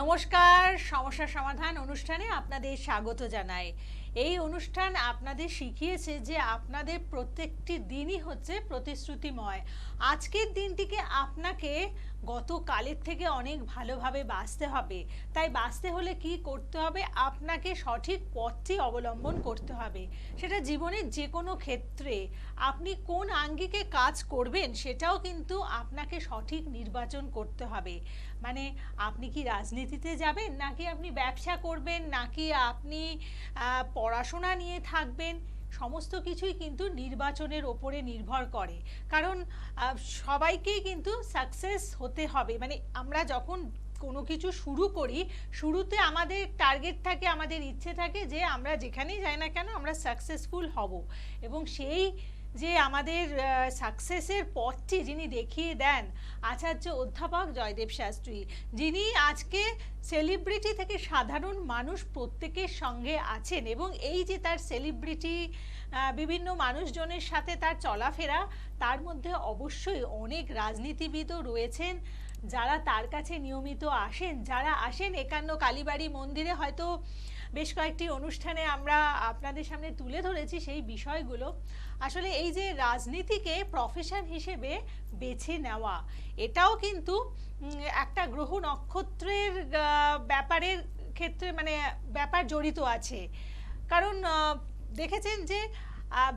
নমস্কার সমস্যা সমাধান অনুষ্ঠানে আপনাদের স্বাগত জানাই। এই অনুষ্ঠান আপনাদের শিখিয়েছে যে আপনাদের প্রত্যেকটি দিনই হচ্ছে প্রতিশ্রুতিময়। আজকের দিনটিকে আপনাকে গতকালের থেকে অনেক ভালোভাবে বাঁচতে হবে। তাই বাঁচতে হলে কি করতে হবে? আপনাকে সঠিক পথটি অবলম্বন করতে হবে। সেটা জীবনের যে কোনো ক্ষেত্রে। আপনি কোন আঙ্গিকে কাজ করবেন সেটাও কিন্তু আপনাকে সঠিক নির্বাচন করতে হবে। মানে আপনি কি রাজনীতিতে যাবেন? নাকি আপনি ব্যবসা করবেন? নাকি আপনি পড়াশোনা নিয়ে থাকবেন, সমস্ত কিছুই কিন্তু নির্বাচনের ওপরে নির্ভর করে। কারণ সবাইকেই কিন্তু সাকসেস হতে হবে। মানে আমরা যখন কোনো কিছু শুরু করি, শুরুতে আমাদের টার্গেট থাকে, আমাদের ইচ্ছে থাকে যে আমরা যেখানেই যাই না কেন আমরা সাকসেসফুল হব। এবং সেই যে আমাদের সাকসেসের পথটি যিনি দেখিয়ে দেন আচার্য অধ্যাপক জয়দেব শাস্ত্রী, যিনি আজকে সেলিব্রিটি থেকে সাধারণ মানুষ প্রত্যেকের সঙ্গে আছেন এবং এই যে তার সেলিব্রিটি বিভিন্ন মানুষজনের সাথে তার চলাফেরা, তার মধ্যে অবশ্যই অনেক রাজনীতিবিদও রয়েছেন। যারা তার কাছে নিয়মিত আসেন, যারা আসেন একান্ন কালীবাড়ি মন্দিরে, হয়তো বেশ কয়েকটি অনুষ্ঠানে আমরা আপনাদের সামনে তুলে ধরেছি সেই বিষয়গুলো। আসলে এই যে রাজনীতিকে প্রফেশন হিসেবে বেছে নেওয়া, এটাও কিন্তু একটা গ্রহ নক্ষত্রের ব্যাপারের ক্ষেত্রে মানে ব্যাপার জড়িত আছে। কারণ দেখেছেন যে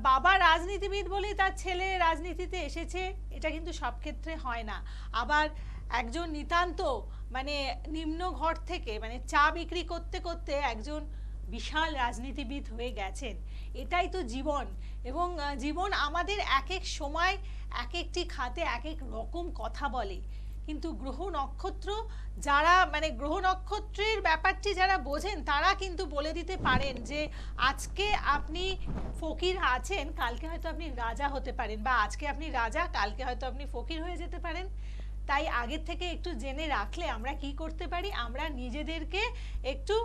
বাবা রাজনীতিবিদ বলেই তার ছেলে রাজনীতিতে এসেছে, এটা কিন্তু সব ক্ষেত্রে হয় না। আবার একজন নিতান্ত মানে নিম্ন ঘর থেকে মানে চা বিক্রি করতে করতে একজন বিশাল রাজনীতিবিদ হয়ে গেছেন। এটাই তো জীবন। এবং জীবন আমাদের এক এক সময় এক একটি খাতে এক এক রকম কথা বলে। কিন্তু গ্রহ নক্ষত্র যারা মানে গ্রহ নক্ষত্রের ব্যাপারটি যারা বোঝেন, তারা কিন্তু বলে দিতে পারেন যে, আজকে আপনি ফকির আছেন, কালকে হয়তো আপনি রাজা হতে পারেন, বা আজকে আপনি রাজা, কালকে হয়তো আপনি ফকির হয়ে যেতে পারেন। তাই আগের থেকে একটু জেনে রাখলে আমরা কি করতে পারি? আমরা নিজেদেরকে একটু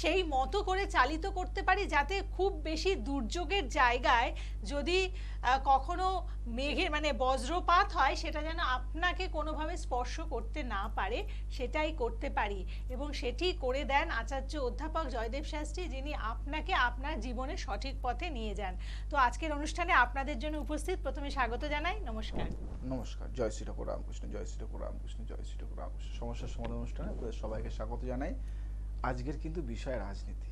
সেই মতো করে চালিত করতে পারি যাতে খুব বেশি দুর্যোগের জায়গায় যদি কখনো মেঘের মানে বজ্রপাত হয় সেটা যেন আপনাকে কোনোভাবে স্পর্শ করতে না পারে, সেটাই করতে পারি। এবং সেটি করে দেন আচার্য অধ্যাপক জয়দেব শাস্ত্রী, যিনি আপনাকে আপনার জীবনে সঠিক পথে নিয়ে যান। তো আজকের অনুষ্ঠানে আপনাদের জন্য উপস্থিত। প্রথমে স্বাগত জানাই। নমস্কার। নমস্কার। জয় শ্রী ঠাকুর রামকৃষ্ণ, জয় শ্রী ঠাকুর রামকৃষ্ণ, জয় শ্রী ঠাকুর রামকৃষ্ণ। সমস্যার সমাধান অনুষ্ঠানে আপনাদের সবাইকে স্বাগত জানাই। আজকের কিন্তু বিষয় রাজনীতি।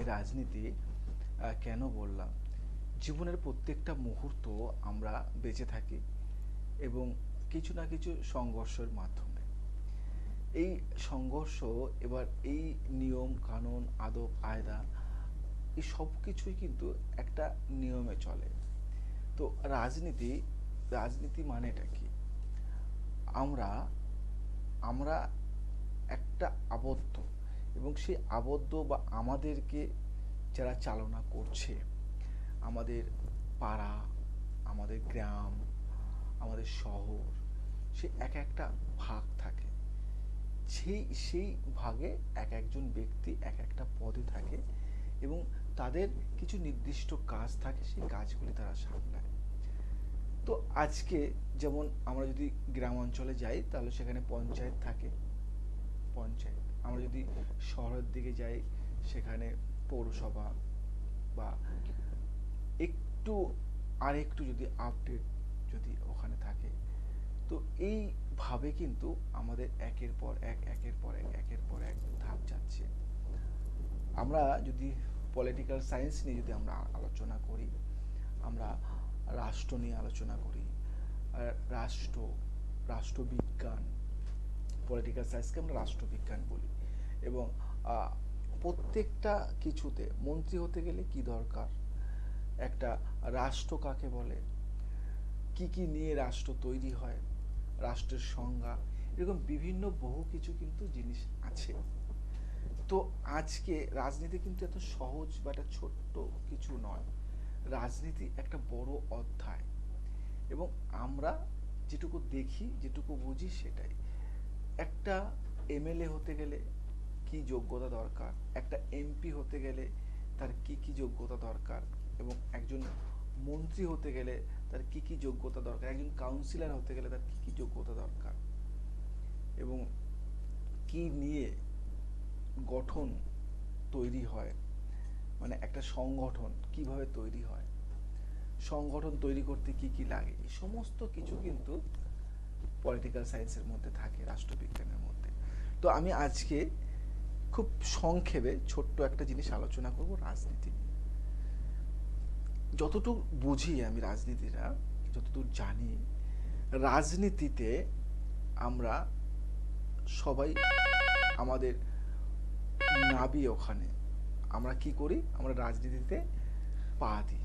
এই রাজনীতি কেন বললাম? জীবনের প্রত্যেকটা মুহূর্ত আমরা বেঁচে থাকি এবং কিছু না কিছু সংঘর্ষের মাধ্যমে। এই সংঘর্ষ, এবার এই নিয়ম, কানুন, আদব, আয়দা, এই সব কিছুই কিন্তু একটা নিয়মে চলে। তো রাজনীতি রাজনীতি মানেটা কি? আমরা আমরা একটা আবদ্ধ এবং সেই আবদ্ধ বা আমাদেরকে যারা চালনা করছে, আমাদের পাড়া, আমাদের গ্রাম, আমাদের শহর, সে এক একটা ভাগ থাকে। সেই সেই ভাগে এক একজন ব্যক্তি এক একটা পদে থাকে এবং তাদের কিছু নির্দিষ্ট কাজ থাকে, সেই কাজগুলি তারা সামলায়। তো আজকে যেমন আমরা যদি গ্রাম অঞ্চলে যাই, তাহলে সেখানে পঞ্চায়েত থাকে পঞ্চায়েত। আমরা যদি শহরের দিকে যাই, সেখানে পৌরসভা বা একটু আর একটু যদি আপডেট যদি ওখানে থাকে, তো এইভাবে কিন্তু আমাদের একের পর এক, একের পর এক, একের পর এক ধাপ যাচ্ছে। আমরা যদি পলিটিক্যাল সায়েন্স নিয়ে যদি আমরা আলোচনা করি, আমরা রাষ্ট্র নিয়ে আলোচনা করি রাষ্ট্র, রাষ্ট্রবিজ্ঞান পলিটিক্যাল সায়েন্সকে আমরা রাষ্ট্রবিজ্ঞান বলি। এবং প্রত্যেকটা কিছুতে মন্ত্রী হতে গেলে কি দরকার? একটা রাষ্ট্র কাকে বলে? কি কি নিয়ে রাষ্ট্র তৈরি হয়? রাষ্ট্রের সংজ্ঞা, এরকম বিভিন্ন বহু কিছু কিন্তু জিনিস আছে। তো আজকে রাজনীতি কিন্তু এত সহজ বা একটা ছোট্ট কিছু নয়। রাজনীতি একটা বড় অধ্যায়। এবং আমরা যেটুকু দেখি, যেটুকু বুঝি সেটাই। একটা এমএলএ হতে গেলে কি যোগ্যতা দরকার? একটা এমপি হতে গেলে তার কি কি যোগ্যতা দরকার? এবং একজন মন্ত্রী হতে গেলে তার কি কি যোগ্যতা দরকার? একজন কাউন্সিলর হতে গেলে তার কি কি যোগ্যতা দরকার? এবং কি নিয়ে গঠন তৈরি হয়? মানে একটা সংগঠন কীভাবে তৈরি হয়? সংগঠন তৈরি করতে কি কি লাগে? এই সমস্ত কিছু কিন্তু পলিটিক্যাল সায়েন্সের মধ্যে থাকে, রাষ্ট্রবিজ্ঞানের মধ্যে। তো আমি আজকে খুব সংক্ষেপে ছোট্ট একটা জিনিস আলোচনা করব, রাজনীতি। যতটুকু বুঝি আমি রাজনীতিটা যতদূর জানি, রাজনীতিতে আমরা সবাই আমাদের নাবি ওখানে। আমরা কি করি? আমরা রাজনীতিতে পা দিই।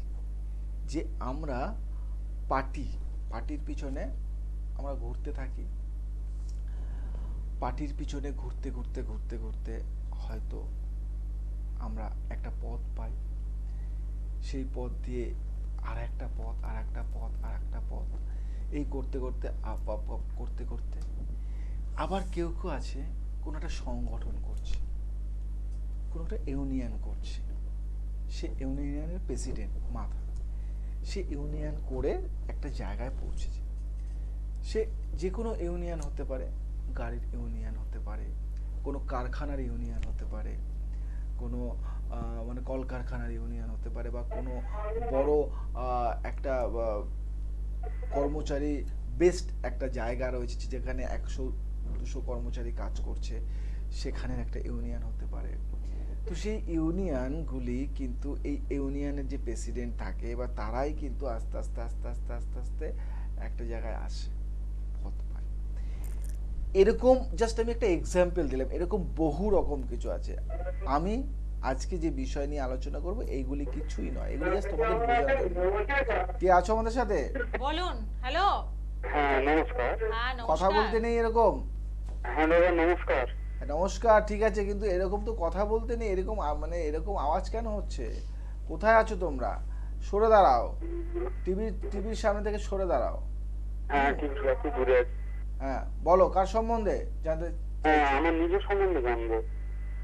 যে আমরা পার্টি, পার্টির পিছনে আমরা ঘুরতে থাকি, পার্টির পিছনে ঘুরতে ঘুরতে ঘুরতে ঘুরতে হয়তো আমরা একটা পথ পাই। সেই পথ দিয়ে আর একটা পথ আর একটা পথ আর একটা পথ। এই করতে করতে, আপ আপ আপ করতে করতে আবার কেউ কেউ আছে, কোনো একটা সংগঠন করছে, কোনো একটা ইউনিয়ন করছে। সে ইউনিয়নের প্রেসিডেন্ট মাথা। সে ইউনিয়ন করে একটা জায়গায় পৌঁছেছে। সে যে কোনো ইউনিয়ন হতে পারে, গাড়ির ইউনিয়ন হতে পারে, কোনো কারখানার ইউনিয়ন হতে পারে, কোনো মানে কলকারখানার ইউনিয়ন হতে পারে বা কোনো বড় একটা কর্মচারী বেস্ট একটা জায়গা রয়েছে যেখানে একশো, দুশো কর্মচারী কাজ করছে, সেখানের একটা ইউনিয়ন হতে পারে। তো সেই ইউনিয়নগুলি কিন্তু এই ইউনিয়নের যে প্রেসিডেন্ট থাকে বা তারাই কিন্তু আস্তে আস্তে আস্তে আস্তে আস্তে আস্তে একটা জায়গায় আসে। এরকম জাস্ট আমি একটা এক্সাম্পল দিলাম এরকম বহু রকম কিছু আছে। আমি আজকে যে বিষয় নিয়ে আলোচনা করব এইগুলি কিছুই নয়। এগুলি জাস্ট তোমাদের বোঝানোর জন্য। কে আছো আমাদের সাথে? বলুন হ্যালো। হ্যাঁ নমস্কার। হ্যাঁ কথা বলতে নেই এরকম? হ্যাঁ দাদা নমস্কার। নমস্কার ঠিক আছে কিন্তু এরকম তো কথা বলতে নেই এরকম মানে এরকম আওয়াজ কেন হচ্ছে? কোথায় আছো তোমরা? সরে দাঁড়াও। টিভির টিভির সামনে থেকে সরে দাঁড়াও। হ্যাঁ ঠিক আছে দূরে আছি। হ্যাঁ বলো কার সম্বন্ধে? জানতে হ্যাঁ আমার নিজের সম্বন্ধে জানব।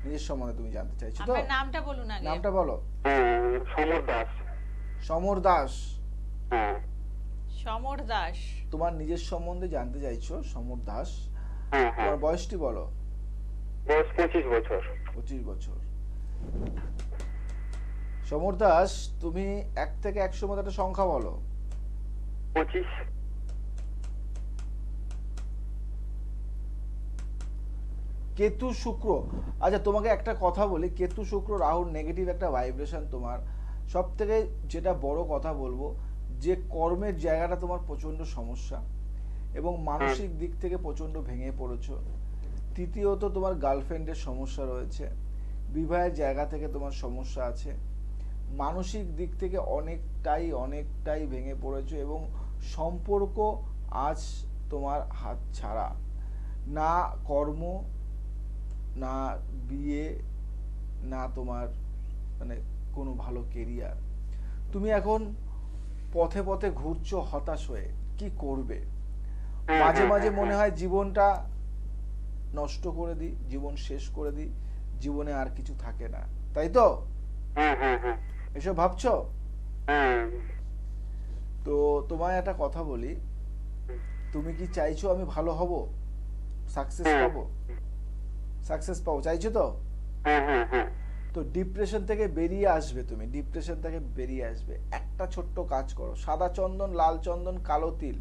নিজের সম্বন্ধে তুমি জানতে চাইছো তো? আপনার নামটা বলুন আগে। নামটা বলো। হ্যাঁ সমর দাস। সমর দাস? হ্যাঁ। সমর দাস। তোমার নিজের সম্বন্ধে জানতে চাইছো সমর দাস? তোমার বয়সটি বলো। বয়স পঁচিশ বছর। পঁচিশ বছর। সমর দাস তুমি এক থেকে একশো মধ্যে একটা সংখ্যা বলো। পঁচিশ। কেতু শুক্র। আচ্ছা তোমাকে একটা কথা বলি। কেতু শুক্র রাহুর নেগেটিভ একটা ভাইব্রেশন তোমার। সব থেকে যেটা বড় কথা বলব যে কর্মের জায়গাটা তোমার প্রচণ্ড সমস্যা এবং মানসিক দিক থেকে প্রচণ্ড ভেঙে পড়েছো। তৃতীয়ত তোমার গার্লফ্রেন্ডের সমস্যা রয়েছে। বিবাহের জায়গা থেকে তোমার সমস্যা আছে। মানসিক দিক থেকে অনেকটাই অনেকটাই ভেঙে পড়েছো এবং সম্পর্ক আজ তোমার হাত ছাড়া। না কর্ম না বিয়ে না তোমার মানে কোনো ভালো কেরিয়ার তুমি এখন পথে পথে ঘুরছো হতাশ হয়ে। কি করবে? হ্যাঁ, মাঝে হ্যাঁ, মাঝে হ্যাঁ, মনে হ্যাঁ। জীবনটা নষ্ট করে দিই জীবন শেষ করে দিই জীবনে আর কিছু থাকে না। তাই তো? এসব ভাবছ? তো তোমায় একটা কথা বলি। তুমি কি চাইছো আমি ভালো হব? সাকসেস। পাবো? সাকসেস পাবো চাইছো তো? হ্যাঁ হ্যাঁ হ্যাঁ। তো ডিপ্রেশন থেকে বেরিয়ে আসবে তুমি ডিপ্রেশন থেকে বেরিয়ে আসবে। একটা ছোট্ট কাজ করো সাদা চন্দন লাল চন্দন কালো তিল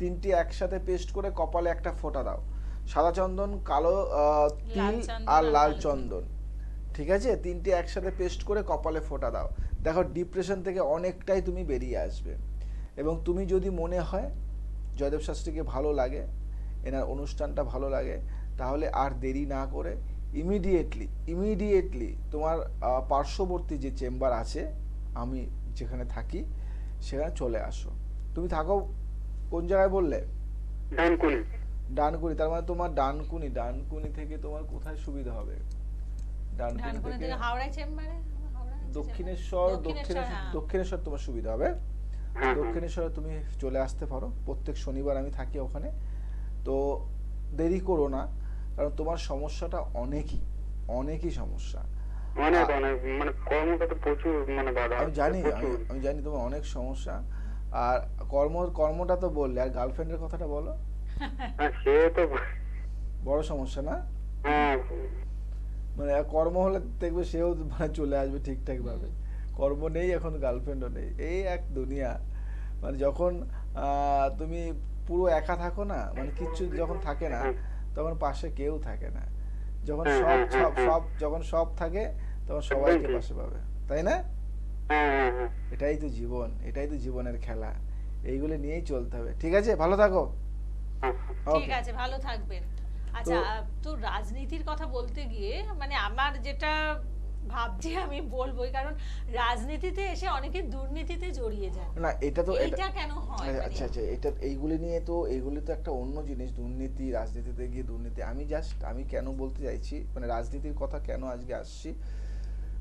তিনটি একসাথে পেস্ট করে কপালে একটা ফোঁটা দাও। সাদা চন্দন কালো তিল আর লাল চন্দন। ঠিক আছে? তিনটি একসাথে পেস্ট করে কপালে ফোঁটা দাও। দেখো ডিপ্রেশন থেকে অনেকটাই তুমি বেরিয়ে আসবে। এবং তুমি যদি মনে হয় জয়দেব শাস্ত্রীকে ভালো লাগে এনার অনুষ্ঠানটা ভালো লাগে তাহলে আর দেরি না করে ইমিডিয়েটলি ইমিডিয়েটলি তোমার পার্শ্ববর্তী যে চেম্বার আছে আমি যেখানে থাকি সেখানে চলে আসো। তুমি থাকো কোন জায়গায় বললে? ডানকুনি। ডানকুনি তার মানে তোমার ডানকুনি ডানকুনি থেকে তোমার কোথায় সুবিধা হবে? ডানকুনি থেকে হাওড়া চেম্বারে দক্ষিণেশ্বর? দক্ষিণেশ্বর হ্যাঁ। দক্ষিণেশ্বর তোমার সুবিধা হবে। হ্যাঁ হ্যাঁ। দক্ষিণেশ্বরে তুমি চলে আসতে পারো। প্রত্যেক শনিবার আমি থাকি ওখানে। তো দেরি করো না। কারণ তোমার সমস্যাটা অনেকই অনেকই সমস্যা। মানে মানে বাধা আমি জানি আমি জানি তোমার অনেক সমস্যা। আর কর্ম কর্মটা তো বললে আর গার্লফ্রেন্ডের কথাটা বলো। হ্যাঁ সে তো বড় সমস্যা না? হ্যাঁ। মানে কর্ম হলে দেখবে সেও মানে চলে আসবে ঠিকঠাক ভাবে। কর্ম নেই এখন গার্লফ্রেন্ডও নেই। এই এক দুনিয়া। মানে যখন আহ, তুমি পুরো একা থাকো না মানে কিচ্ছু যখন থাকে না তখন পাশে কেউ থাকে না। যখন সব সব সব যখন সব থাকে তখন সবাইকে পাশে পাবে। তাই না? এটাই তো জীবন এটাই তো জীবনের খেলা। এইগুলো নিয়েই চলতে হবে। ঠিক আছে? ভালো থাকো। ঠিক আছে ভালো থাকবেন। আচ্ছা তো রাজনীতির কথা বলতে গিয়ে মানে আমার যেটা ভাবছি আমি বলবোই কারণ রাজনীতিতে এসে অনেকে দুর্নীতিতে জড়িয়ে যায়। না এটা তো এটা কেন হয়? মানে? আচ্ছা আচ্ছা এটা এইগুলি নিয়ে তো এইগুলি তো একটা অন্য জিনিস দুর্নীতি রাজনীতিতে গিয়ে দুর্নীতি। আমি জাস্ট আমি কেন বলতে চাইছি মানে রাজনীতির কথা কেন আজকে আসছি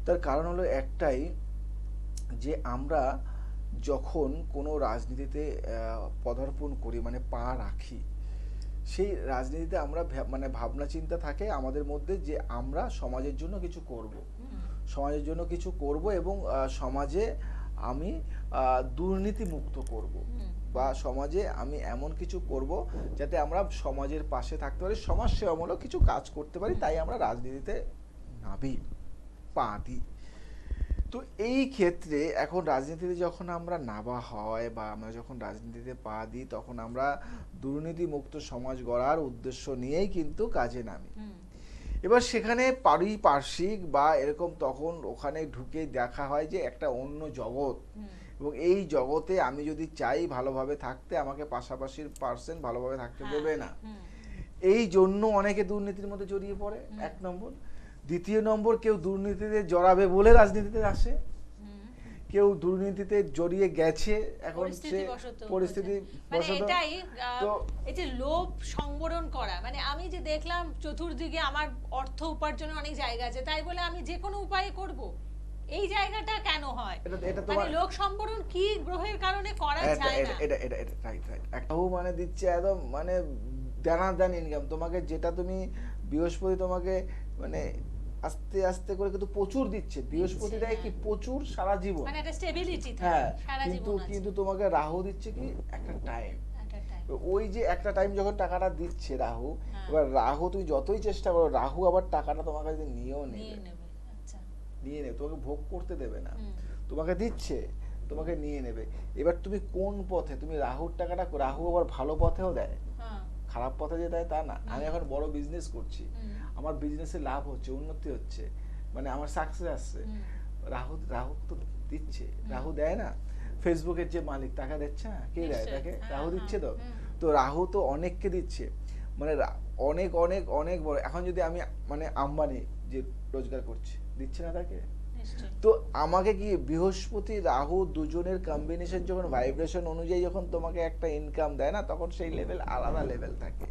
তার কারণ হলো একটাই যে আমরা যখন কোনো রাজনীতিতে পদার্পণ করি মানে পা রাখি সেই রাজনীতিতে আমরা মানে ভাবনা চিন্তা থাকে আমাদের মধ্যে যে আমরা সমাজের জন্য কিছু করব। সমাজের জন্য কিছু করব এবং সমাজে আমি আহ, দুর্নীতি মুক্ত করব বা সমাজে আমি এমন কিছু করব যাতে আমরা সমাজের পাশে থাকতে পারি সমাজ সেবামূলক কিছু কাজ করতে পারি তাই আমরা রাজনীতিতে নাবি পা দিই। তো এই ক্ষেত্রে এখন রাজনীতিতে যখন আমরা নাবা হয় বা আমরা যখন রাজনীতিতে পা দিই তখন আমরা দুর্নীতি মুক্ত সমাজ গড়ার উদ্দেশ্য নিয়েই কিন্তু কাজে নামি। এবার সেখানে পারিপার্শ্বিক বা এরকম তখন ওখানে ঢুকে দেখা হয় যে একটা অন্য জগৎ। এবং এই জগতে আমি যদি চাই ভালোভাবে থাকতে আমাকে পাশাপাশির পার্সেন ভালোভাবে থাকতে হ্যাঁ, দেবে না। এই জন্য অনেকে দুর্নীতির মধ্যে জড়িয়ে পড়ে এক নম্বর। দ্বিতীয় নম্বর কেউ দুর্নীতিতে জড়াবে বলে রাজনীতিতে আসে। কেউ দুর্নীতিতে জড়িয়ে গেছে এখন সে পরিস্থিতি মানে এটাই এই যে লোভ সংবরণ করা মানে আমি যে দেখলাম চতুর্দিকে আমার অর্থ উপার্জনের অনেক জায়গা আছে তাই বলে আমি যে কোনো উপায়ে করব। এই জায়গাটা কেন হয়? এটা এটা মানে লোক সম্বরণ কি গ্রহের কারণে করা যায় না? এটা এটা এটা রাইট রাইট একটা মানে দিচ্ছে একদম মানে দানা দান ইনকাম তোমাকে যেটা তুমি বৃহস্পতি তোমাকে মানে আস্তে আস্তে করে কিন্তু প্রচুর দিচ্ছে। বৃহস্পতি দেয় কি। প্রচুর সারা জীবন। মানে একটা স্টেবিলিটি হ্যাঁ সারা কিন্তু কিন্তু তোমাকে রাহু দিচ্ছে কি একটা টাইম ওই যে একটা টাইম যখন টাকাটা দিচ্ছে রাহু হ্যাঁ। এবার রাহু তুমি যতই চেষ্টা করো রাহু আবার টাকাটা তোমার কাছে নিয়েও নিয়ে নেবে আচ্ছা। নিয়ে নেবে তোমাকে ভোগ করতে দেবে না। তোমাকে দিচ্ছে তোমাকে নিয়ে নেবে। এবার তুমি কোন পথে তুমি রাহুর টাকাটা রাহু আবার ভালো পথেও দেয়। খারাপ পথে যে দেয় তা না। আমি এখন বড় বিজনেস করছি। আমার বিজনেসে লাভ হচ্ছে উন্নতি হচ্ছে। মানে আমার সাকসেস আসছে। রাহু রাহু তো দিচ্ছে। রাহু দেয় না। ফেসবুকের যে মালিক টাকা দিচ্ছে না? কে দেয়? তাকে? হ্যাঁ, রাহু দিচ্ছে তো? তো রাহু তো অনেককে দিচ্ছে। মানে অনেক অনেক অনেক বড়। এখন যদি আমি মানে আম্বানি যে রোজগার করছি দিচ্ছে না তাকে? তো আমাকে কি বৃহস্পতি রাহু দুজনের কম্বিনেশন যখন ভাইব্রেশন অনুযায়ী যখন তোমাকে একটা ইনকাম দেয় না তখন সেই লেভেল আলাদা লেভেল থাকে।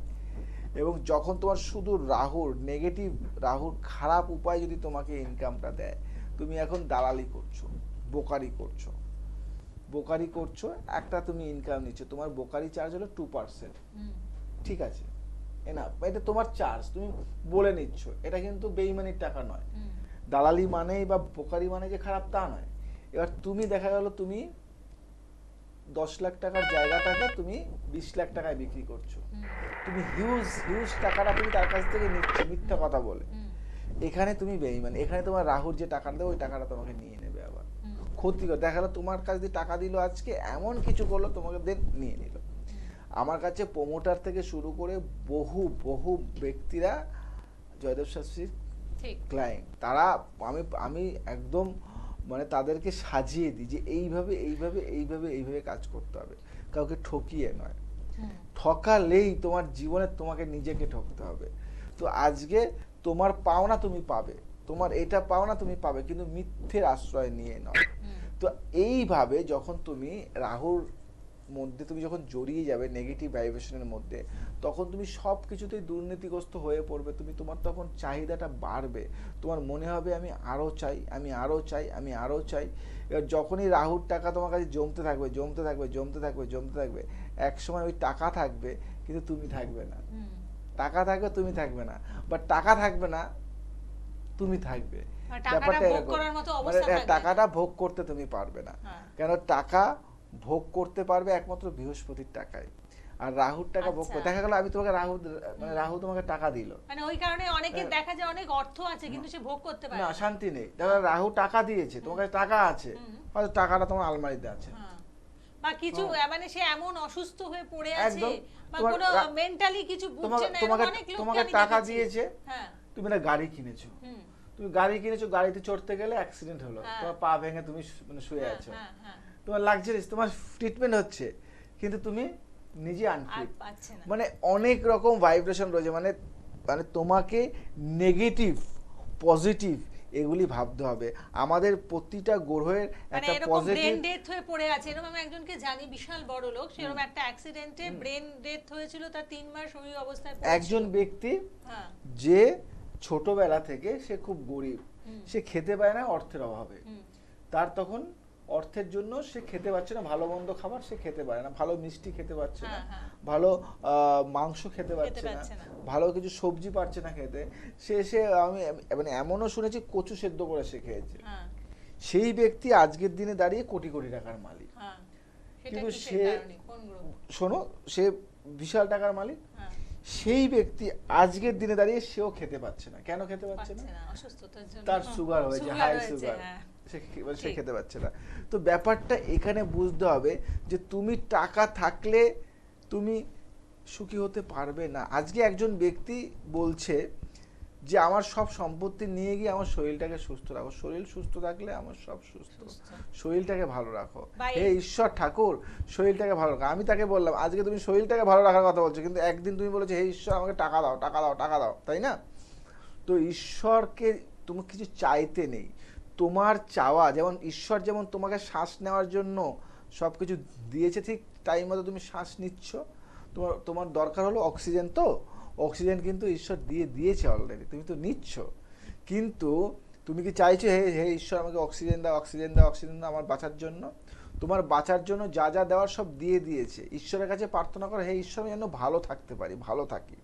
এবং যখন তোমার শুধু রাহুর নেগেটিভ রাহুর খারাপ উপায় যদি তোমাকে ইনকামটা দেয় তুমি এখন দালালি করছ বোকারি করছ। বোকারি করছ একটা তুমি ইনকাম নিচ্ছ। তোমার বোকারি চার্জ হলো টু পার্সেন্ট ঠিক আছে? এনা এটা তোমার চার্জ তুমি বলে নিচ্ছ। এটা কিন্তু বেইমানির টাকা নয়। দালালি মানেই বা বোকারি মানে যে খারাপ তা নয়। এবার তুমি দেখা গেল তুমি দশ লাখ টাকার জায়গাটাকে তুমি বিশ লাখ টাকায় বিক্রি করছ। তুমি হিউজ হিউজ টাকাটা তুমি তার কাছ থেকে নিচ্ছ মিথ্যা কথা বলে। এখানে তুমি বেইমান এখানে তোমার রাহুর যে টাকাটা দেবে ওই টাকাটা তোমাকে নিয়ে নেবে আবার। হুম, ক্ষতিকর দেখা গেলো তোমার কাছ দিয়ে টাকা দিল আজকে এমন কিছু করল তোমাকে দেন নিয়ে নিল। আমার কাছে প্রমোটার থেকে শুরু করে বহু বহু ব্যক্তিরা জয়দেব শাস্ত্রীর ক্লায়েন্ট তারা আমি আমি একদম মানে তাদেরকে সাজিয়ে দিই যে এইভাবে এইভাবে এইভাবে এইভাবে কাজ করতে হবে। কাউকে ঠকিয়ে নয়। ঠকালেই তোমার জীবনে তোমাকে নিজেকে ঠকতে হবে। তো আজকে তোমার পাওনা তুমি পাবে। তোমার এটা পাওনা তুমি পাবে কিন্তু মিথ্যের আশ্রয় নিয়ে নয়। তো এইভাবে যখন তুমি রাহুর মধ্যে তুমি যখন জড়িয়ে যাবে নেগেটিভ ভাইব্রেশনের মধ্যে তখন তুমি সব কিছুতেই দুর্নীতিগ্রস্ত হয়ে পড়বে তুমি তোমার তখন চাহিদাটা বাড়বে। তোমার মনে হবে আমি আরও চাই আমি আরও চাই আমি আরও চাই। এবার যখনই রাহুর টাকা তোমার কাছে জমতে থাকবে জমতে থাকবে জমতে থাকবে জমতে থাকবে এক সময় ওই টাকা থাকবে কিন্তু তুমি থাকবে না। টাকা থাকবে তুমি থাকবে না। বা টাকা থাকবে না তুমি থাকবে। ব্যাপারটা এরকম। মানে না। টাকাটা ভোগ করতে তুমি পারবে না। হ্যাঁ। কেন? টাকা ভোগ করতে পারবে একমাত্র বৃহস্পতির টাকায়। আর রাহুর টাকা ভোগ আচ্ছা। দেখা গেল আমি তোমাকে রাহু মানে রাহু তোমাকে টাকা দিল। মানে ওই কারণে অনেকে দেখা যায় অনেক অর্থ আছে কিন্তু সে ভোগ করতে পারে না না। শান্তি নেই। দেখা রাহু টাকা দিয়েছে তোমার কাছে টাকা আছে। হয়তো টাকাটা তোমার আলমারিতে আছে। হ্যাঁ। বা কিছু মানে সে এমন অসুস্থ হয়ে পড়ে আছে বা কোনো মেন্টালি কিছু বুঝছে না তোমাকে অনেক লোককে তোমাকে টাকা দিয়েছে। হ্যাঁ। তুমি একটা গাড়ি কিনেছো। তুমি গাড়ি কিনেছো গাড়িতে চড়তে গেলে অ্যাক্সিডেন্ট হলো। হ্যাঁ। তোমার পা ভেঙে তুমি মানে শুয়ে হ্যাঁ, আছো। হ্যাঁ, হ্যাঁ। তোমার লাক্সারিস তোমার ট্রিটমেন্ট হচ্ছে কিন্তু তুমি নিজে আনফিট মানে অনেক রকম ভাইব্রেশন রয়েছে মানে মানে তোমাকে নেগেটিভ পজিটিভ এগুলি ভাবতে হবে। আমাদের প্রতিটা গ্রহের একটা পজিটিভ ব্রেন ডেথ হয়ে পড়ে আছে। এরকম আমি একজনকে জানি বিশাল বড় লোক সেরকম একটা অ্যাক্সিডেন্টে ব্রেন ডেথ হয়েছিল তার তিন মাস ওই অবস্থায়। একজন ব্যক্তি হ্যাঁ। যে ছোটবেলা থেকে সে খুব গরিব সে খেতে পায় না অর্থের অভাবে। তার তখন অর্থের জন্য সে খেতে পারছে না ভালো মন্দ খাবার সে খেতে পারে না ভালো মিষ্টি খেতে পারছে না হ্যাঁ, হ্যাঁ। ভালো মাংস খেতে পারছে না ভালো কিছু সবজি পারছে না খেতে সে সে আমি মানে এমনও শুনেছি কচু সেদ্ধ করে সে খেয়েছে। হ্যাঁ। সেই ব্যক্তি আজকের দিনে দাঁড়িয়ে কোটি কোটি টাকার মালিক। কিন্তু সে- শোনো সে বিশাল টাকার মালিক। সেই ব্যক্তি আজকের দিনে দাঁড়িয়ে সেও খেতে পাচ্ছে না। কেন খেতে পাচ্ছে না? তার সুগার হয়েছে হাই সুগার। সে সে খেতে পারছে না। তো ব্যাপারটা এখানে বুঝতে হবে যে তুমি টাকা থাকলে তুমি সুখী হতে পারবে না। আজকে একজন ব্যক্তি বলছে যে আমার সব সম্পত্তি নিয়ে গিয়ে আমার শরীরটাকে সুস্থ রাখো। শরীর সুস্থ থাকলে আমার সব সুস্থ। শরীরটাকে ভালো রাখো। হে ঈশ্বর ঠাকুর শরীরটাকে ভালো রাখো। আমি তাকে বললাম আজকে তুমি শরীরটাকে ভালো রাখার কথা বলছো কিন্তু একদিন তুমি বলেছ হে ঈশ্বর আমাকে টাকা দাও টাকা দাও টাকা দাও। তাই না? তো ঈশ্বরকে তুমি কিছু চাইতে নেই। তোমার চাওয়া, যেমন ঈশ্বর যেমন তোমাকে শ্বাস নেওয়ার জন্য সব কিছু দিয়েছে, ঠিক টাইম মতো তুমি শ্বাস নিচ্ছ। তোমার তোমার দরকার হলো অক্সিজেন তো, অক্সিজেন কিন্তু ঈশ্বর দিয়ে দিয়েছে অলরেডি তুমি তো নিচ্ছ। কিন্তু তুমি কি চাইছো, হে হে ঈশ্বর আমাকে অক্সিজেন দাও অক্সিজেন দাও অক্সিজেন দাও আমার বাঁচার জন্য? তোমার বাঁচার জন্য যা যা দেওয়ার সব দিয়ে দিয়েছে। ঈশ্বরের কাছে প্রার্থনা করো, হে ঈশ্বর আমি যেন ভালো থাকতে পারি, ভালো থাকি।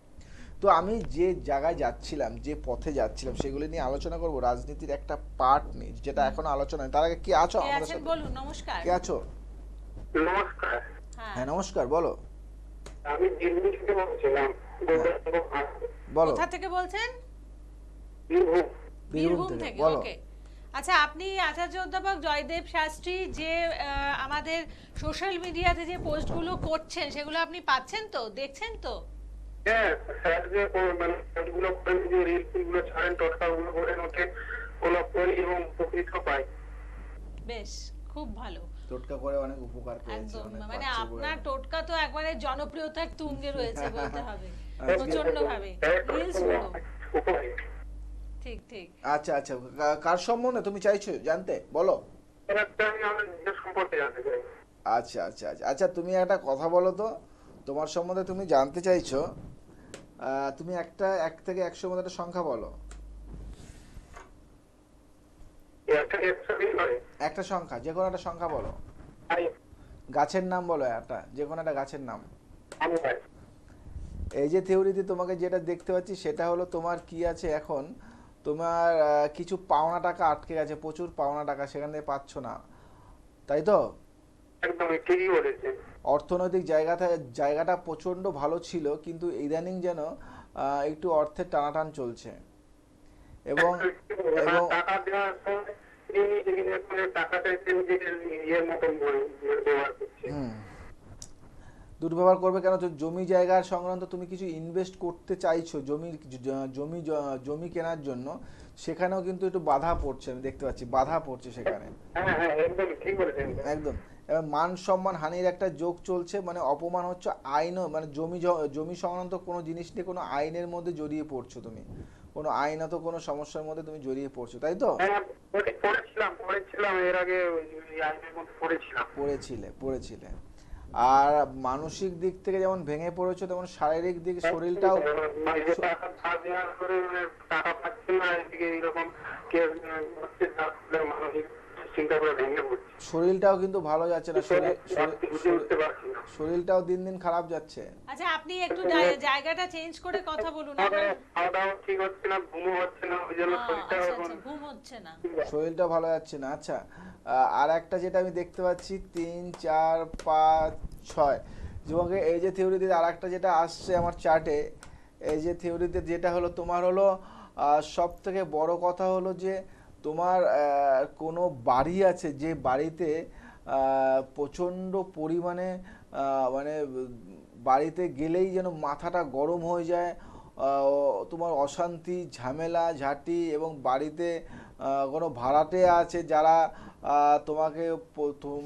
তো আমি যে জায়গায় যাচ্ছিলাম যে পথে যাচ্ছিলাম সেগুলি নিয়ে আলোচনা করব। রাজনীতির একটা পার্ট নেই যেটা এখন আলোচনা হয়। তার আগে কি আছো আমাদের সাথে? বলুন নমস্কার। কে আছো? নমস্কার। হ্যাঁ। হ্যাঁ নমস্কার বলো। আমি দিল্লি থেকে বলছিলাম বলো। কোথা থেকে বলছেন? বীরভূম। থেকে ওকে। আচ্ছা আপনি আচার্য অধ্যাপক জয়দেব শাস্ত্রী যে আহ, আমাদের সোশ্যাল মিডিয়াতে যে পোস্টগুলো করছেন সেগুলো আপনি পাচ্ছেন তো? দেখছেন তো? হ্যাঁ স্যার যে মানে গুলো করেন যে রিলগুলো ছাড়েন টোটকাগুলো করেন ওকে ওগুলো করি এবং উপকৃত পাই বেশ খুব ভালো। টোটকা করে অনেক উপকার পেয়েছে মানে আপনার টোটকা তো একবারে জনপ্রিয়তার তুঙ্গে রয়েছে বলতে হবে আচ্ছা। প্রচণ্ড ভাবে রিলসগুলো ঠিক ঠিক। আচ্ছা আচ্ছা কার সম্বন্ধে তুমি চাইছো জানতে? বলো। আচ্ছা আচ্ছা আচ্ছা আচ্ছা তুমি একটা কথা বলো তো। তোমার সম্বন্ধে তুমি জানতে চাইছো তুমি একটা এক থেকে একশোর মধ্যে একটা সংখ্যা বলো। একশো নয় একটা সংখ্যা যে কোনো একটা সংখ্যা বলো। গাছের নাম বলো একটা যে কোনো একটা গাছের নাম। এই যে থিওরিতে তোমাকে যেটা দেখতে পাচ্ছি সেটা হলো তোমার কি আছে এখন? তোমার কিছু পাওনা টাকা আটকে গেছে প্রচুর পাওনা টাকা সেখান থেকে পাচ্ছ না। তাই তো? একদম ঠিকই বলেছেন। অর্থনৈতিক জায়গাটা জায়গাটা প্রচণ্ড ভালো ছিল কিন্তু ইদানিং যেন একটু অর্থের টানাটান চলছে। এবং টাকা দেওয়ার দুর্ব্যবহার করবে কেন? জমি জায়গার সংক্রান্ত তুমি কিছু ইনভেস্ট করতে চাইছো জমি জমি জমি কেনার জন্য সেখানেও কিন্তু একটু বাধা পড়ছে আমি দেখতে পাচ্ছি বাধা পড়ছে সেখানে। হ্যাঁ হ্যাঁ একদম। এবার মান সম্মান হানির একটা যোগ চলছে মানে অপমান হচ্ছে আইনও মানে জমি জমি সংক্রান্ত কোনো জিনিস নিয়ে কোনো আইনের মধ্যে জড়িয়ে পড়ছো তুমি কোনো আইনত কোনো সমস্যার মধ্যে তুমি জড়িয়ে পড়ছো তাই তো হ্যাঁ পড়েছিলাম পড়েছিলাম এর আগে পড়েছিলাম পড়েছিলে পড়েছিলে আর মানসিক দিক থেকে যেমন ভেঙে পড়েছো তেমন শারীরিক দিক শরীরটাও মানে মানে টাকা পাচ্ছে না এরকম চিন্তা করে ভেঙে পড়ছে শরীরটাও কিন্তু ভালো যাচ্ছে না শরীরটাও দিন দিন খারাপ যাচ্ছে। আচ্ছা আপনি একটু জায়গাটা চেঞ্জ করে কথা বলুন খাওয়া আপনার দাওয়া- খাওয়া দাওয়া ঠিক হচ্ছে না ঘুমও হচ্ছে না ওই জন্য আহ, শরীরটা আচ্ছা আচ্ছা ঘুম হচ্ছে না। শরীরটা ভালো যাচ্ছে না আচ্ছা। আর একটা যেটা আমি দেখতে পাচ্ছি তিন চার পাঁচ ছয়। তোমাকে এই যে থিওরিতে আর একটা যেটা আসছে আমার চার্টে এই যে থিওরিতে যেটা হলো তোমার হলো সব থেকে বড় কথা হলো যে তোমার কোনো বাড়ি আছে যে বাড়িতে প্রচণ্ড পরিমাণে মানে বাড়িতে গেলেই যেন মাথাটা গরম হয়ে যায় তোমার অশান্তি, ঝামেলা, ঝাঁটি এবং বাড়িতে কোনো ভাড়াটে আছে যারা তোমাকে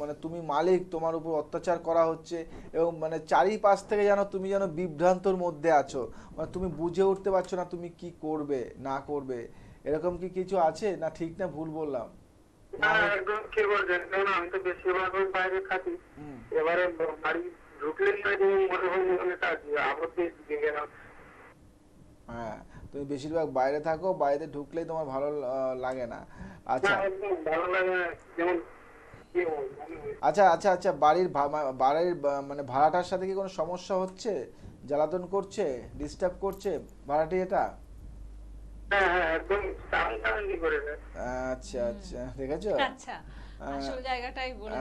মানে তুমি মালিক, তোমার উপর অত্যাচার করা হচ্ছে এবং মানে চারিপাশ থেকে যেন তুমি যেন বিভ্রান্তর মধ্যে আছো। মানে তুমি বুঝে উঠতে পারছ না তুমি কি করবে, না করবে। এরকম কি কিছু আছে? না ঠিক না ভুল বললাম? না একদম ঠিক বলছেন। কারণ আমি তো বেশিরভাগ বাইরে থাকি। এবারে বাড়ি ঢুকলে মনে হয় মনে কাজ আপত্তি গেলাম। হ্যাঁ তুমি বেশিরভাগ বাইরে থাকো বাইরে ঢুকলেই তোমার ভালো লাগে না। আচ্ছা। ভালো লাগে না। যেমন মানে আচ্ছা আচ্ছা আচ্ছা বাড়ির বাড়ির মানে ভাড়াটার সাথে কি কোনো সমস্যা হচ্ছে? জ্বালাতন করছে? ডিস্টার্ব করছে? ভাড়াটি এটা হ্যাঁ হ্যাঁ একদম টান টানি করে দেয় আচ্ছা আচ্ছা দেখেছ? আচ্ছা আসল জায়গাটাই বলে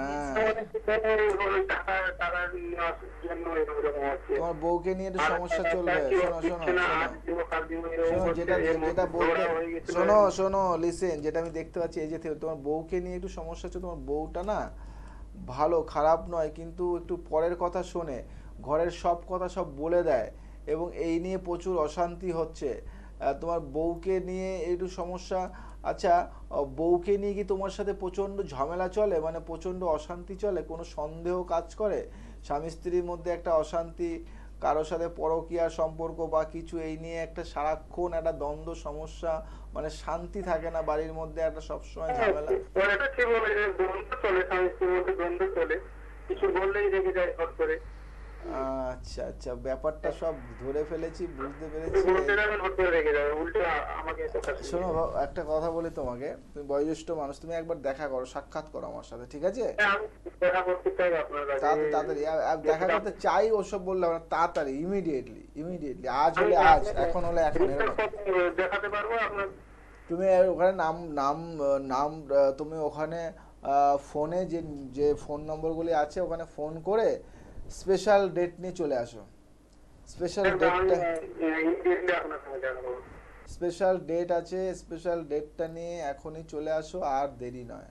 তোমার বউকে নিয়ে একটু সমস্যা চলবে। শোনো শোনো শোনো। যেটা যেটা বলতে শোনো শোনো লিসেন যেটা আমি দেখতে পাচ্ছি এই যে তোমার বউকে নিয়ে একটু সমস্যা হচ্ছে তোমার বউটা না ভালো খারাপ নয় কিন্তু একটু পরের কথা শোনে ঘরের সব কথা সব বলে দেয় এবং এই নিয়ে প্রচুর অশান্তি হচ্ছে। তোমার বউকে নিয়ে একটু সমস্যা। আচ্ছা বউকে নিয়ে কি তোমার সাথে প্রচণ্ড ঝামেলা চলে? মানে প্রচণ্ড অশান্তি চলে? কোনো সন্দেহ কাজ করে? স্বামী স্ত্রীর মধ্যে একটা অশান্তি কারোর সাথে পরকীয়ার সম্পর্ক বা কিছু এই নিয়ে একটা সারাক্ষণ একটা দ্বন্দ্ব সমস্যা মানে শান্তি থাকে না বাড়ির মধ্যে একটা সবসময় ঝামেলা। ওটা ঠিক বলে যে দ্বন্দ্ব চলে স্বামী স্ত্রীর মধ্যে দ্বন্দ্ব চলে। কিছু বললেই রেগে যায় হট করে। আচ্ছা আচ্ছা ব্যাপারটা সব ধরে ফেলেছি বুঝতে পেরেছি। শোনো একটা কথা বলি তোমাকে। তুমি বয়োজ্যেষ্ঠ মানুষ তুমি একবার দেখা করো সাক্ষাৎ করো আমার সাথে ঠিক আছে? হ্যাঁ, দেখা করতে চাই আপনার কাছে। তাড়াতাড়ি দেখা করতে চাই ওসব বললে না, তাড়াতাড়ি ইমিডিয়েটলি ইমিডিয়েটলি আজ হলে আজ এখন হলে এখন দেখাতে পারব আপনার? তুমি ওখানে নাম নাম নাম তুমি ওখানে ফোনে যে যে ফোন নম্বরগুলি আছে ওখানে ফোন করে স্পেশাল ডেট নিয়ে চলে আসো। স্পেশাল ডেটটা স্পেশাল ডেট আছে স্পেশাল ডেটটা নিয়ে এখনই চলে আসো আর দেরি নয়?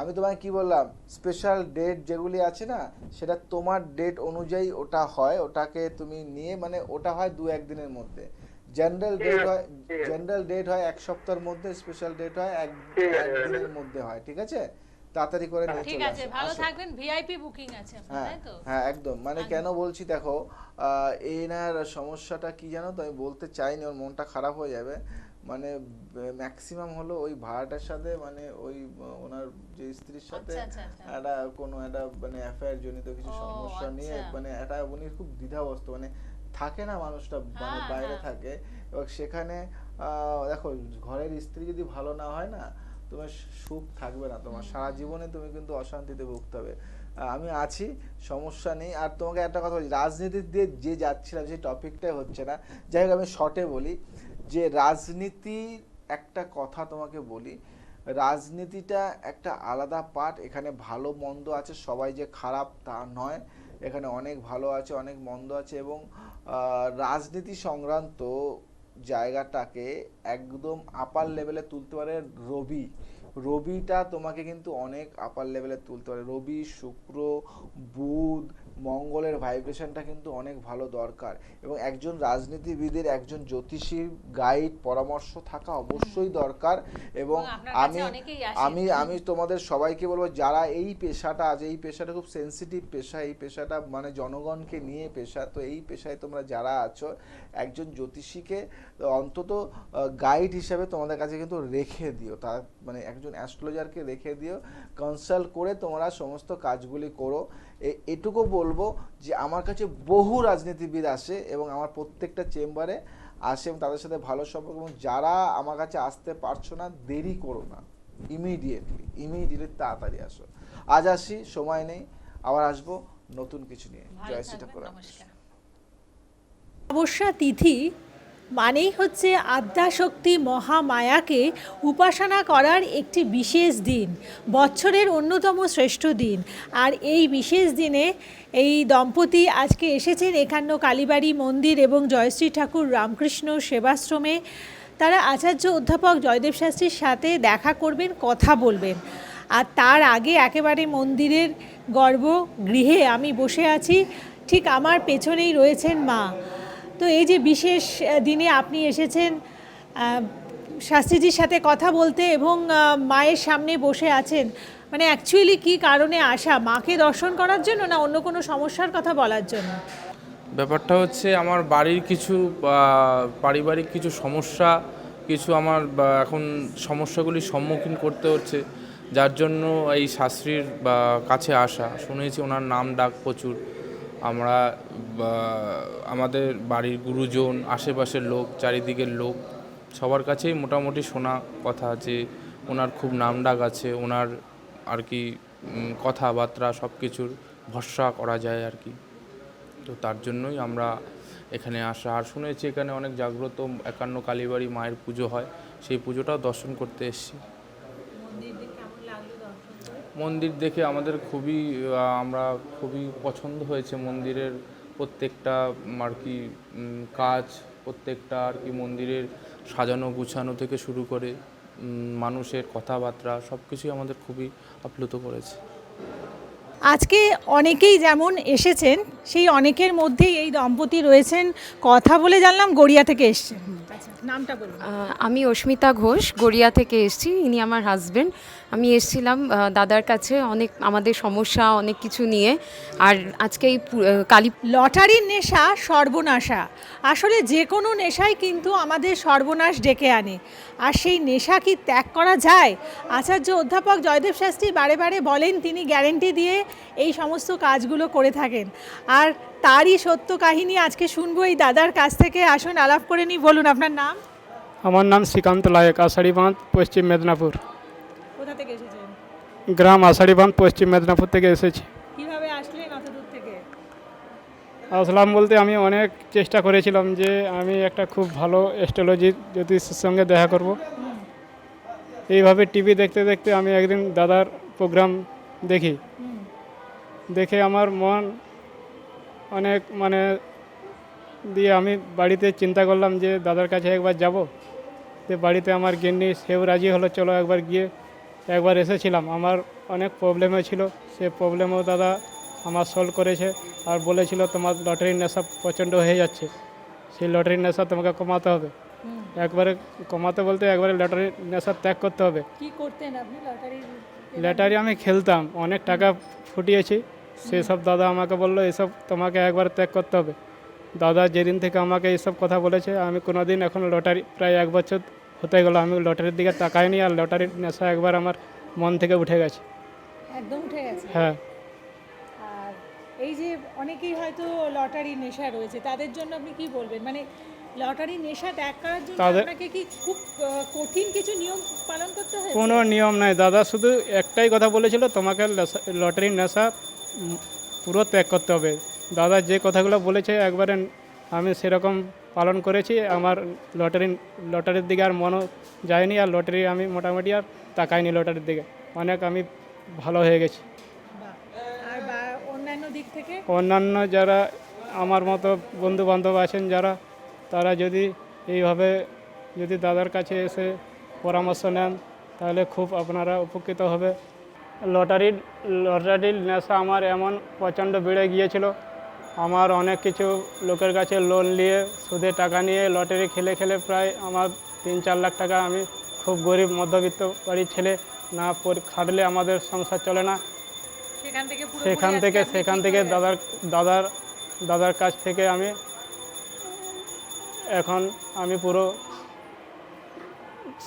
আমি তোমায় কি বললাম? স্পেশাল ডেট যেগুলি আছে না সেটা তোমার ডেট অনুযায়ী ওটা হয় ওটাকে তুমি নিয়ে মানে ওটা হয় দু একদিনের মধ্যে। জেনারেল ডেট হয় জেনারেল ডেট হয় এক সপ্তাহের মধ্যে স্পেশাল ডেট হয় এক একদিনের মধ্যে হয় ঠিক আছে? তাড়াতাড়ি করে ঠিক আছে ভালো থাকবেন ভিআইপি বুকিং আছে হ্যাঁ তাই তো হ্যাঁ একদম মানে কেন বলছি দেখো এনার সমস্যাটা কি জানো তো আমি বলতে চাইনি ওর মনটা খারাপ হয়ে যাবে মানে ম্যাক্সিমাম হলো ওই ভাড়াটার সাথে মানে ওই ওনার যে স্ত্রীর সাথে আচ্ছা, আচ্ছা, আচ্ছা। একটা কোনো একটা মানে অ্যাফেয়ার জনিত কিছু সমস্যা নিয়ে। মানে একটা উনি খুব দ্বিধাগ্রস্ত মানে থাকে না মানুষটা মানে হ্যাঁ, বাইরে হ্যাঁ। থাকে এবং সেখানে দেখো ঘরের স্ত্রী যদি ভালো না হয় না তোমার সুখ থাকবে না তোমার সারা জীবনে তুমি কিন্তু অশান্তিতে ভুগতে হবে। আমি আছি সমস্যা নেই। আর তোমাকে একটা কথা বলি রাজনীতি দিয়ে যে যাচ্ছিলাম সেই টপিকটাই হচ্ছে না। যাই হোক আমি শর্টে বলি যে রাজনীতির একটা কথা তোমাকে বলি রাজনীতিটা একটা আলাদা পার্ট এখানে ভালো মন্দ আছে সবাই যে খারাপ তা নয়। এখানে অনেক ভালো আছে অনেক মন্দ আছে এবং রাজনীতি সংক্রান্ত জায়গাটাকে একদম আপার লেভেলে তুলতে পারে রবি। রবিটা তোমাকে কিন্তু অনেক আপার লেভেলে তুলতে পারে। রবি শুক্র বুধ মঙ্গলের ভাইব্রেশনটা কিন্তু অনেক ভালো দরকার। এবং একজন রাজনীতিবিদের একজন জ্যোতিষীর গাইড পরামর্শ থাকা অবশ্যই দরকার। এবং আমি আমি আমি তোমাদের সবাইকে বলব যারা এই পেশাটা আছে এই পেশাটা খুব সেন্সিটিভ পেশা এই পেশাটা মানে জনগণকে নিয়ে পেশা তো এই পেশায় তোমরা যারা আছো একজন জ্যোতিষীকে অন্তত গাইড হিসাবে তোমাদের কাছে কিন্তু রেখে দিও। তার মানে একজন অ্যাস্ট্রোলজারকে রেখে দিও। কনসাল্ট করে তোমরা সমস্ত কাজগুলি করো। এটুকু বলব যে আমার কাছে বহু রাজনীতিবিদ আসে এবং আমার প্রত্যেকটা চেম্বারে আসে এবং তাদের সাথে ভালো সম্পর্ক এবং যারা আমার কাছে আসতে পারছ না দেরি করো না। ইমিডিয়েটলি ইমিডিয়েটলি তাড়াতাড়ি আসো। আজ আসি সময় নেই আবার আসব নতুন কিছু নিয়ে। জয় শ্রী ঠাকুর অমাবস্যা তিথি মানেই হচ্ছে আদ্যাশক্তি মহামায়াকে উপাসনা করার একটি বিশেষ দিন, বছরের অন্যতম শ্রেষ্ঠ দিন। আর এই বিশেষ দিনে এই দম্পতি আজকে এসেছেন একান্ন কালীবাড়ি মন্দির এবং জয়শ্রী ঠাকুর রামকৃষ্ণ সেবাশ্রমে। তারা আচার্য অধ্যাপক জয়দেব শাস্ত্রীর সাথে দেখা করবেন, কথা বলবেন। আর তার আগে একেবারে মন্দিরের গর্ভগৃহে আমি বসে আছি। ঠিক আমার পেছনেই রয়েছেন মা। তো এই যে বিশেষ দিনে আপনি এসেছেন শাস্ত্রীজির সাথে কথা বলতে এবং মায়ের সামনে বসে আছেন মানে অ্যাকচুয়ালি কি কারণে আসা? মাকে দর্শন করার জন্য না অন্য কোনো সমস্যার কথা বলার জন্য? ব্যাপারটা হচ্ছে আমার বাড়ির কিছু পারিবারিক কিছু সমস্যা, কিছু আমার এখন সমস্যাগুলির সম্মুখীন করতে হচ্ছে, যার জন্য এই শাস্ত্রীর কাছে আসা, শুনেছি ওনার নাম ডাক প্রচুর। আমরা আমাদের বাড়ির গুরুজন, আশেপাশের লোক, চারিদিকের লোক, সবার কাছেই মোটামুটি শোনা কথা যে ওনার খুব নাম ডাক আছে, ওনার আর কি কথাবার্তা সব কিছুর ভরসা করা যায় আর কি। তো তার জন্যই আমরা এখানে আসা। আর শুনেছি এখানে অনেক জাগ্রত একান্ন কালীবাড়ি মায়ের পুজো হয়, সেই পুজোটাও দর্শন করতে এসেছি। মন্দির দেখে আমাদের খুবই আমরা খুবই পছন্দ হয়েছে মন্দিরের প্রত্যেকটা আর কি কাজ, প্রত্যেকটা, আর কি, মন্দিরের সাজানো গুছানো থেকে শুরু করে মানুষের কথাবার্তা সব কিছুই আমাদের খুবই আপ্লুত করেছে। আজকে অনেকেই যেমন এসেছেন, সেই অনেকের মধ্যেই এই দম্পতি রয়েছেন। কথা বলে জানলাম গড়িয়া থেকে এসছেন। নামটা বলুন। আমি অস্মিতা ঘোষ গড়িয়া থেকে এসেছি ইনি আমার হাজবেন্ড আমি এসেছিলাম দাদার কাছে অনেক আমাদের সমস্যা অনেক কিছু নিয়ে। আর আজকে এই কালী লটারির নেশা সর্বনাশা। আসলে যে কোনো নেশাই কিন্তু আমাদের সর্বনাশ ডেকে আনে। আর সেই নেশা কি ত্যাগ করা যায়? আচার্য অধ্যাপক জয়দেব শাস্ত্রী বারে বারে বলেন তিনি গ্যারেন্টি দিয়ে এই সমস্ত কাজগুলো করে থাকেন। আর তারই সত্য কাহিনী আজকে শুনব। এই দাদার কাছ থেকে আসুন আলাপ করে নিই। বলুন আপনার নাম? আমার নাম শ্রীকান্ত লায়ক আষাঢ়ি বাঁধ পশ্চিম মেদিনীপুর। কোথা থেকে এসেছেন? গ্রাম আষাঢ়ি বাঁধ পশ্চিম মেদিনীপুর থেকে এসেছি। কীভাবে আসলেন অত দূর থেকে? আসলাম বলতে আমি অনেক চেষ্টা করেছিলাম যে আমি একটা খুব ভালো অ্যাস্ট্রোলজি জ্যোতিষের সঙ্গে দেখা করব। এইভাবে টিভি দেখতে দেখতে আমি একদিন দাদার প্রোগ্রাম দেখি। দেখে আমার মন অনেক মানে দিয়ে আমি বাড়িতে চিন্তা করলাম যে দাদার কাছে একবার যাব। তো বাড়িতে আমার গিন্নি সেও রাজি হলো চলো একবার গিয়ে একবার এসেছিলাম। আমার অনেক প্রবলেমে ছিল। সে প্রবলেমও দাদা আমার সলভ করেছে আর বলেছিল তোমার লটারির নেশা প্রচণ্ড হয়ে যাচ্ছে। সেই লটারির নেশা তোমাকে কমাতে হবে। একবারে কমাতে বলতে একবারে লটারির নেশা ত্যাগ করতে হবে। কি করতেন আপনি লটারির লটারি আমি খেলতাম অনেক টাকা ফুটিয়েছি। সেসব দাদা আমাকে বলল এসব তোমাকে একবার ত্যাগ করতে হবে। দাদা যেদিন থেকে আমাকে এইসব কথা বলেছে আমি কোনো দিন এখন লটারি প্রায় এক বছর হতে গেলো আমি লটারির দিকে তাকাইনি আর লটারির নেশা একবার আমার মন থেকে উঠে গেছে। একদম উঠে গেছে। হ্যাঁ। আর এই যে অনেকেই হয়তো লটারি নেশা রয়েছে তাদের জন্য আপনি কি বলবেন? মানে লটারি নেশা ত্যাগ করার জন্য আপনাকে কি খুব কঠিন কিছু নিয়ম পালন করতে হয় কোনো নিয়ম নাই। দাদা শুধু একটাই কথা বলেছিল তোমাকে লটারির নেশা পুরো ত্যাগ করতে হবে। দাদা যে কথাগুলো বলেছে একবারে আমি সেরকম পালন করেছি। আমার লটারি লটারির দিকে আর মনও যায়নি আর লটারি আমি মোটামুটি আর তাকাইনি লটারির দিকে। অনেক আমি ভালো হয়ে গেছি। অন্যান্য অন্যান্য যারা আমার মতো বন্ধু বান্ধব আছেন যারা তারা যদি এইভাবে যদি দাদার কাছে এসে পরামর্শ নেন তাহলে খুব আপনারা উপকৃত হবে। লটারির লটারির নেশা আমার এমন প্রচণ্ড বেড়ে গিয়েছিল। আমার অনেক কিছু লোকের কাছে লোন নিয়ে সুদে টাকা নিয়ে লটারি খেলে খেলে প্রায় আমার তিন চার লাখ টাকা আমি খুব গরিব মধ্যবিত্ত বাড়ির ছেলে না পরি- খাটলে আমাদের সংসার চলে না। সেখান থেকে সেখান থেকে দাদার দাদার দাদার কাছ থেকে আমি এখন আমি পুরো